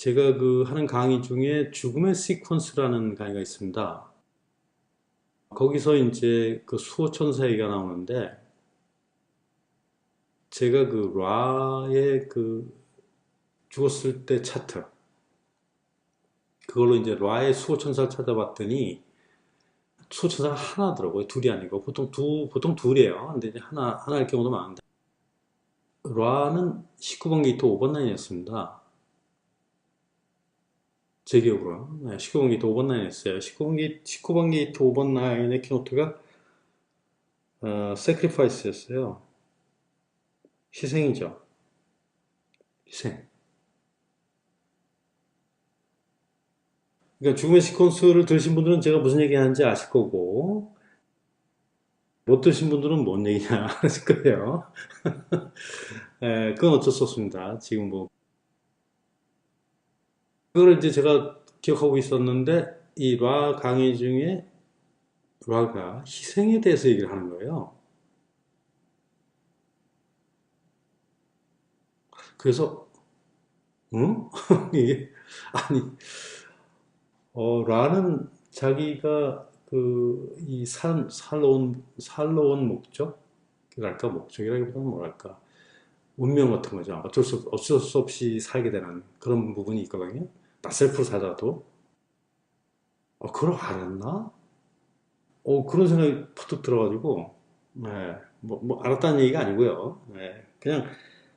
제가 그 하는 강의 중에 죽음의 시퀀스라는 강의가 있습니다. 거기서 이제 그 수호천사 얘기가 나오는데 제가 그 라의 그 죽었을 때 차트 그걸로 이제 라의 수호천사를 찾아봤더니 수호천사가 하나더라고요. 둘이 아니고 보통 두 보통 둘이에요. 근데 이제 하나 하나일 경우도 많은데 라는 19번 게이트 5번 라인이었습니다. 제 기억으로 네, 19번 게이트 5번 라인이었어요. 19번 게이트, 19번 게이트 5번 라인의 키노트가 어, sacrifice였어요. 희생이죠. 희생. 그러니까 죽음의 시퀀스를 들으신 분들은 제가 무슨 얘기 하는지 아실 거고 못 들으신 분들은 뭔 얘기냐 하실 거예요. 에, 그건 어쩔 수 없습니다. 지금 뭐 그걸 이제 제가 기억하고 있었는데 이 라 강의 중에 라가 희생에 대해서 얘기를 하는 거예요. 그래서 응? 이게 아니 어, 라는 자기가 그 이 살로온 살로온 목적이랄까 목적이라기보다는 뭐랄까 운명 같은 거죠. 어쩔 수 어쩔 수 없이 살게 되는 그런 부분이 있거든요. 나 셀프로 살아도 어, 그걸 알았나? 어, 그런 생각이 푸득 들어가지고 네, 뭐, 뭐 알았다는 얘기가 아니고요. 네, 그냥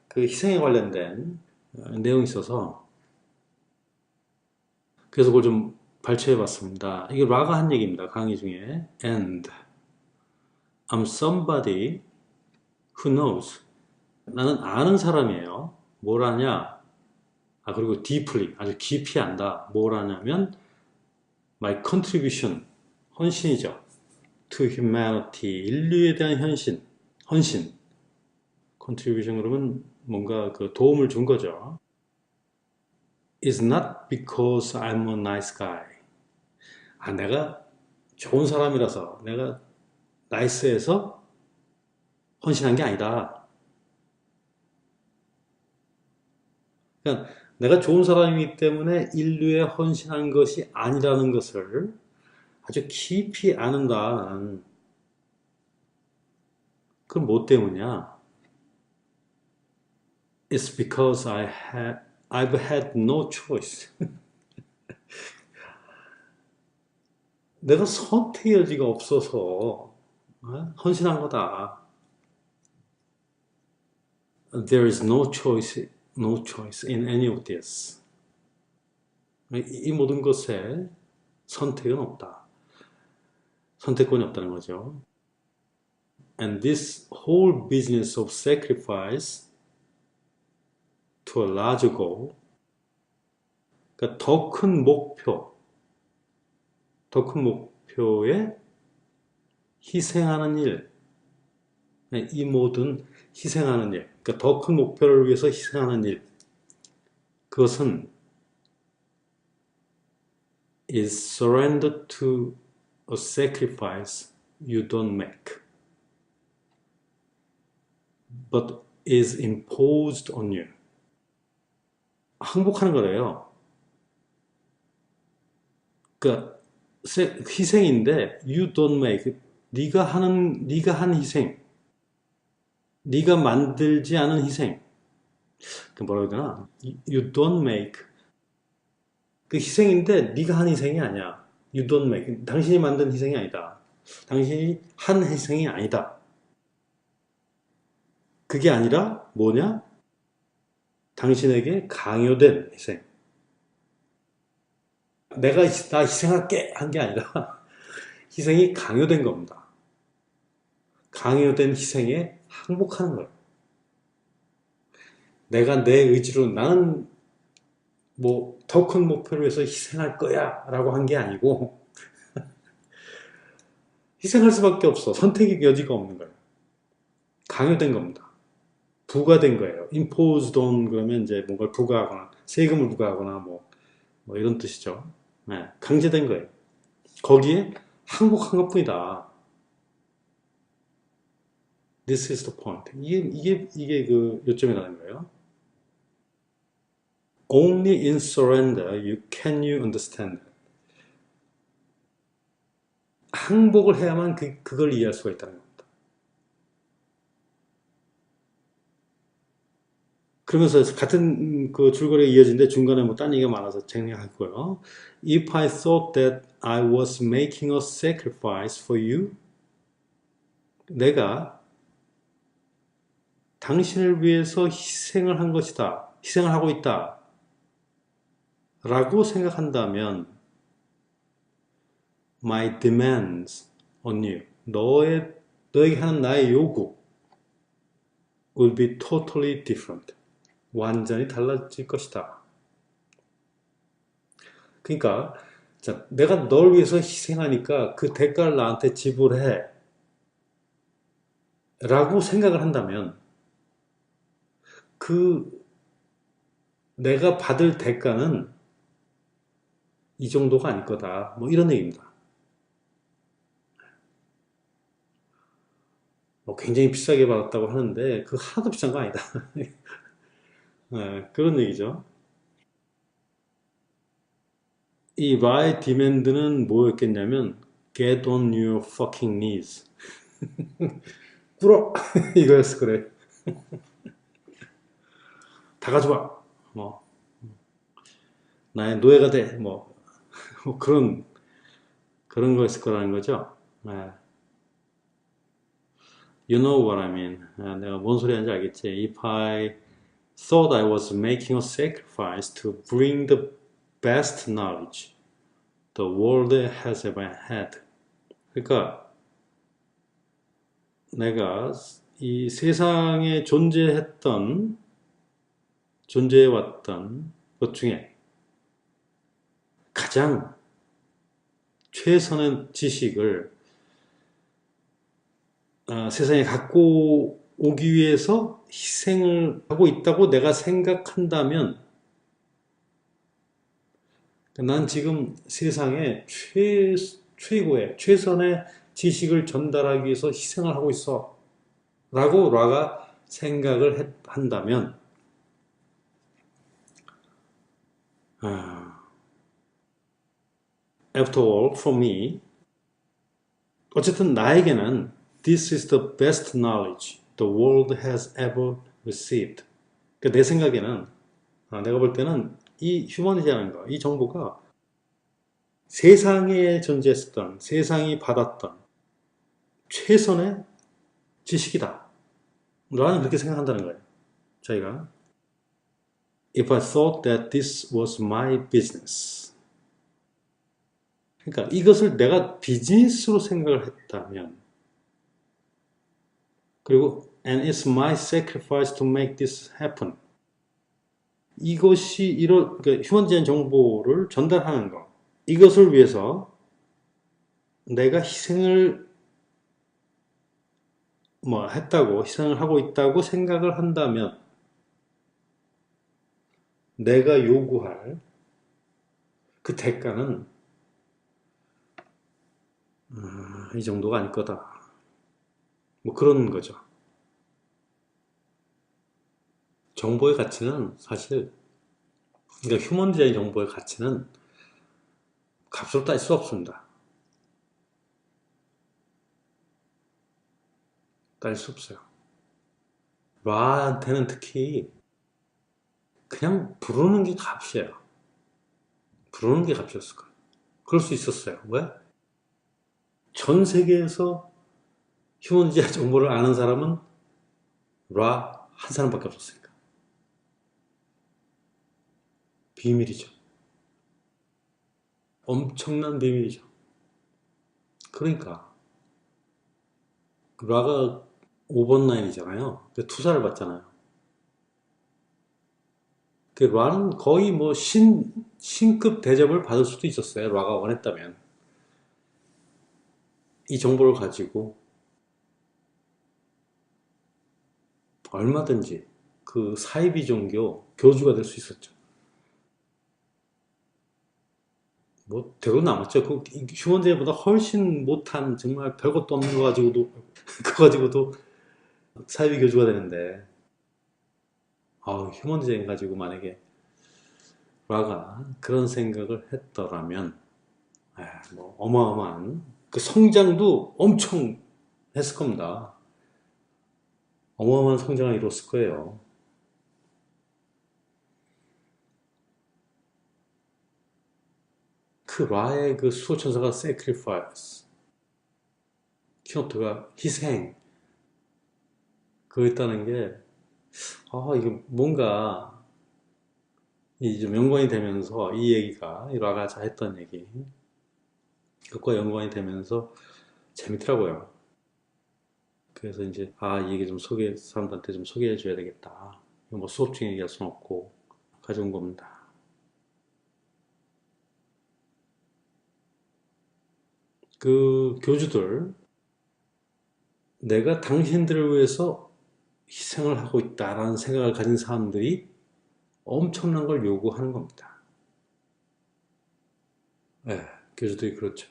그 희생에 관련된 어, 내용이 있어서 그래서 그걸 좀 발췌해 봤습니다. 이게 라가 한 얘기입니다. 강의 중에 and I'm somebody who knows 나는 아는 사람이에요. 뭘 아냐? 아 그리고 deeply 아주 깊이 안다. 뭘 아냐면 my contribution 헌신이죠. to humanity 인류에 대한 헌신 헌신 contribution 그러면 뭔가 그 도움을 준 거죠. is not because I'm a nice guy. 아, 내가 좋은 사람이라서 내가 나이스해서 헌신한 게 아니다. 그러니까 내가 좋은 사람이기 때문에 인류에 헌신한 것이 아니라는 것을 아주 깊이 아는다. 나는. 그럼 뭐 때문이야? It's because I had, I've had no choice. 내가 선택의 여지가 없어서 어? 헌신한 거다. There is no choice, no choice in any of this. 이 모든 것에 선택은 없다. 선택권이 없다는 거죠. And this whole business of sacrifice to a larger goal, 그러니까 더 큰 목표, 더 큰 목표에 희생하는 일, 이 모든 희생하는 일, 그러니까 더 큰 목표를 위해서 희생하는 일, 그것은 is surrendered to a sacrifice you don't make, but is imposed on you. 항복하는 거래요. 그러니까 희생인데 you don't make 네가 하는 네가 한 희생 네가 만들지 않은 희생. 그 뭐라 되나? You don't make. 그 희생인데 네가 한 희생이 아니야. You don't make. 당신이 만든 희생이 아니다. 당신이 한 희생이 아니다. 그게 아니라 뭐냐? 당신에게 강요된 희생. 내가 나 희생할게 한 게 아니라 희생이 강요된 겁니다. 강요된 희생에 항복하는 거예요. 내가 내 의지로 나는 뭐 더 큰 목표를 위해서 희생할 거야 라고 한 게 아니고 희생할 수밖에 없어. 선택의 여지가 없는 거예요. 강요된 겁니다. 부과된 거예요. imposed on 그러면 이제 뭔가를 부과하거나 세금을 부과하거나 뭐, 뭐 이런 뜻이죠. 네, 강제된 거예요. 거기에 항복한 것 뿐이다. This is the point. 이게, 이게, 이게 그 요점이라는 거예요. Only in surrender you can you understand. 항복을 해야만 그, 그걸 이해할 수가 있다는 겁니다. 그러면서 같은 그 줄거리가 이어지는데 중간에 뭐 딴 얘기가 많아서 정리하고요. If I thought that I was making a sacrifice for you, 내가 당신을 위해서 희생을 한 것이다. 희생을 하고 있다. 라고 생각한다면 my demands on you 너의 너에게 하는 나의 요구 will be totally different 완전히 달라질 것이다. 그러니까 자, 내가 널 위해서 희생하니까 그 대가를 나한테 지불해 라고 생각을 한다면 그 내가 받을 대가는 이 정도가 아닐 거다. 뭐 이런 얘기입니다. 뭐 굉장히 비싸게 받았다고 하는데 그 하나도 비싼 거 아니다. 네, 그런 얘기죠. 이 my demand는 뭐였겠냐면 get on your fucking knees. 꿇어 이거였어 그래. 다 가져와. 뭐 나의 노예가 돼. 뭐, 뭐 그런 그런 거였을 거라는 거죠. 네. You know what I mean. 아, 내가 뭔 소리 하는지 알겠지? If I thought I was making a sacrifice to bring the best knowledge the world has ever had. 그러니까 내가 이 세상에 존재했던 존재해왔던 것 중에 가장 최선의 지식을 어, 세상에 갖고 오기 위해서 희생을 하고 있다고 내가 생각한다면 난 지금 세상에 최, 최고의 최선의 지식을 전달하기 위해서 희생을 하고 있어 라고 라가 생각을 했, 한다면 아, after all, for me 어쨌든 나에게는 This is the best knowledge the world has ever received. 그러니까 내 생각에는 아, 내가 볼 때는 이 휴머니티라는 거, 이 정보가 세상에 존재했었던, 세상이 받았던 최선의 지식이다. 라는 그렇게 생각한다는 거예요. 저희가 If I thought that this was my business. 그러니까 이것을 내가 비즈니스로 생각을 했다면 그리고 and it's my sacrifice to make this happen. 이것이 이런 그러니까 휴먼지한 정보를 전달하는 것 이것을 위해서 내가 희생을 뭐 했다고 희생을 하고 있다고 생각을 한다면 내가 요구할 그 대가는 음, 이 정도가 아닐 거다. 뭐 그런 거죠. 정보의 가치는 사실 그러니까 휴먼 디자인 정보의 가치는 값으로 따질 수 없습니다. 따질 수 없어요. 라한테는 특히 그냥 부르는 게 값이에요. 부르는 게 값이었을 거예요. 그럴 수 있었어요. 왜? 전 세계에서 휴먼지아 정보를 아는 사람은 라 한 사람밖에 없었으니까. 비밀이죠. 엄청난 비밀이죠. 그러니까 라가 5번 라인이잖아요. 투사를 받잖아요. 그 라는 거의 뭐 신, 신급 대접을 받을 수도 있었어요. 라가 원했다면. 이 정보를 가지고 얼마든지 그 사이비 종교 교주가 될 수 있었죠. 뭐 대로 남았죠. 그 휴먼대회보다 훨씬 못한 정말 별것도 없는 거 가지고도 그거 가지고도 사이비 교주가 되는데 아 휴먼 디자인 가지고 만약에 라가 그런 생각을 했더라면 에, 뭐 어마어마한 그 성장도 엄청 했을 겁니다. 어마어마한 성장을 이뤘을 거예요. 그 라의 그 수호천사가 sacrifice 키노트가 희생 그거였다는 게 아, 이게 뭔가 이제 연관이 되면서 이 얘기가 이 라가 했던 얘기 그것과 연관이 되면서 재밌더라고요. 그래서 이제 아 이 얘기 좀 소개 사람들한테 좀 소개해 줘야 되겠다. 뭐 수업 중에 얘기할 수는 없고 가져온 겁니다. 그 교주들 내가 당신들을 위해서 희생을 하고 있다라는 생각을 가진 사람들이 엄청난 걸 요구하는 겁니다. 네, 교주들이 그렇죠.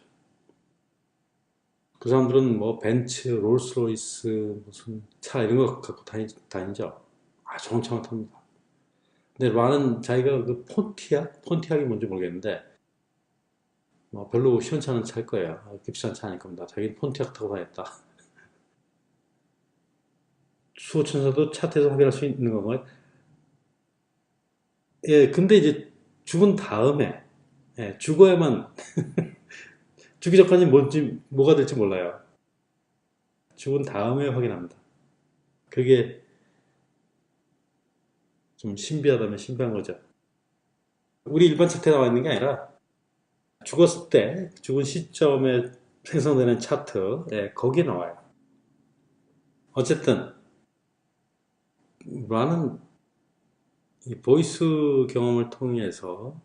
그 사람들은 뭐 벤츠, 롤스로이스 무슨 차 이런 거 갖고 다니, 다니죠. 아주 엄청 탑니다. 근데 라는 자기가 그 폰티악? 폰티악이 뭔지 모르겠는데 뭐 별로 시원치 않은 차일 거예요. 비싼 차일 겁니다. 자기는 폰티악 타고 다녔다. 수호천사도 차 타서 확인할 수 있는 건가요? 예, 근데 이제 죽은 다음에 예, 죽어야만 죽기 전까지 뭔지 뭐가 될지 몰라요. 죽은 다음에 확인합니다. 그게 좀 신비하다면 신비한 거죠. 우리 일반 차트에 나와 있는 게 아니라 죽었을 때 죽은 시점에 생성되는 차트 예, 거기에 나와요. 어쨌든 라는 이 보이스 경험을 통해서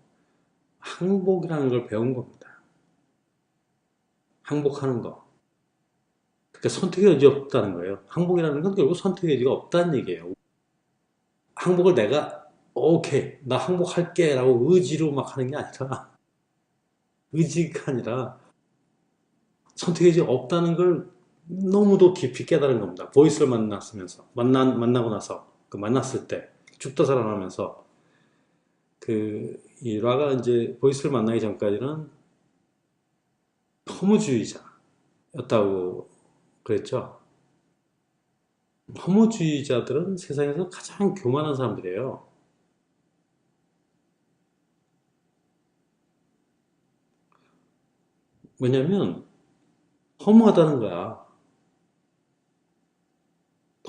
항복이라는 걸 배운 겁니다. 항복하는 거. 그러니까 선택의 여지 없다는 거예요. 항복이라는 건 결국 선택의 여지가 없다는 얘기예요. 항복을 내가 오케이 나 항복할게 라고 의지로 막 하는 게 아니라 의지가 아니라 선택의 여지가 없다는 걸 너무도 깊이 깨달은 겁니다. 보이스를 만났으면서 만나, 만나고 나서 그 만났을 때 죽다 살아나면서 그 이 라가 이제 보이스를 만나기 전까지는 허무주의자였다고 그랬죠. 허무주의자들은 세상에서 가장 교만한 사람들이에요. 왜냐면 허무하다는 거야.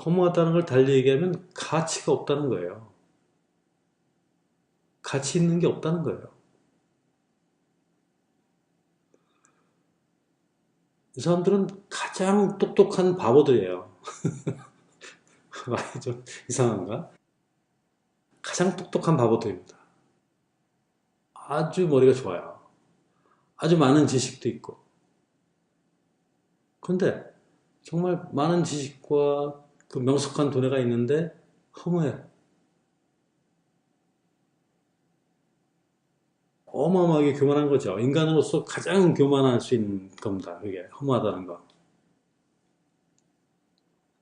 허무하다는 걸 달리 얘기하면 가치가 없다는 거예요. 가치 있는 게 없다는 거예요. 이 사람들은 가장 똑똑한 바보들이에요. 말이 좀 이상한가? 가장 똑똑한 바보들입니다. 아주 머리가 좋아요. 아주 많은 지식도 있고. 근데 정말 많은 지식과 그 명석한 두뇌가 있는데 허무해. 어마어마하게 교만한 거죠. 인간으로서 가장 교만할 수 있는 겁니다. 그게 허무하다는 거.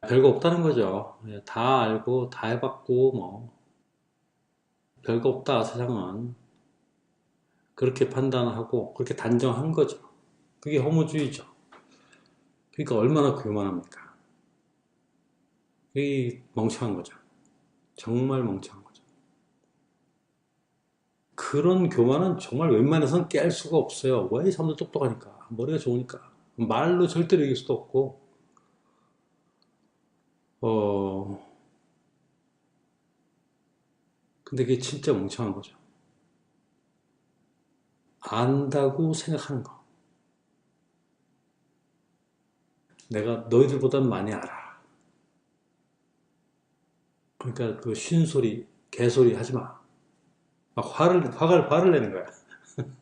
별거 없다는 거죠. 예, 다 알고 다 해봤고 뭐 별거 없다 세상은 그렇게 판단하고 그렇게 단정한 거죠. 그게 허무주의죠. 그러니까 얼마나 교만합니까? 이 멍청한 거죠. 정말 멍청한 거죠. 그런 교만은 정말 웬만해서는 깰 수가 없어요. 왜 이 사람들 똑똑하니까. 머리가 좋으니까. 말로 절대로 이길 수도 없고. 어, 근데 그게 진짜 멍청한 거죠. 안다고 생각하는 거. 내가 너희들보단 많이 알아. 그러니까 그 쉰 소리, 개소리 하지 마. 막 화를, 화를, 화를 내는 거야.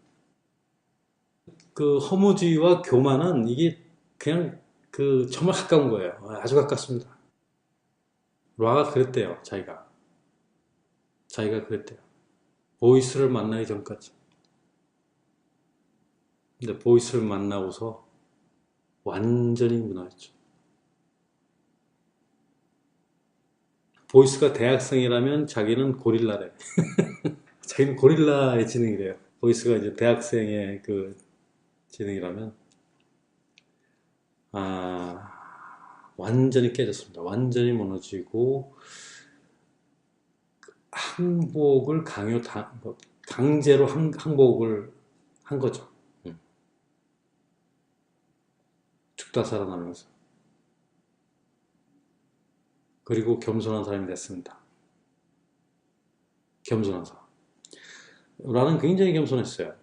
그 허무주의와 교만은 이게 그냥 그 정말 가까운 거예요. 아주 가깝습니다. 라가 그랬대요, 자기가. 자기가 그랬대요. 보이스를 만나기 전까지. 근데 보이스를 만나고서 완전히 무너졌죠. 보이스가 대학생이라면 자기는 고릴라래. 자기는 고릴라의 지능이래요. 보이스가 이제 대학생의 그 지능이라면 아 완전히 깨졌습니다. 완전히 무너지고 항복을 강요 당 강제로 항, 항복을 한 거죠. 음. 죽다 살아나면서 그리고 겸손한 사람이 됐습니다. 겸손한 사람. 라는 굉장히 겸손했어요.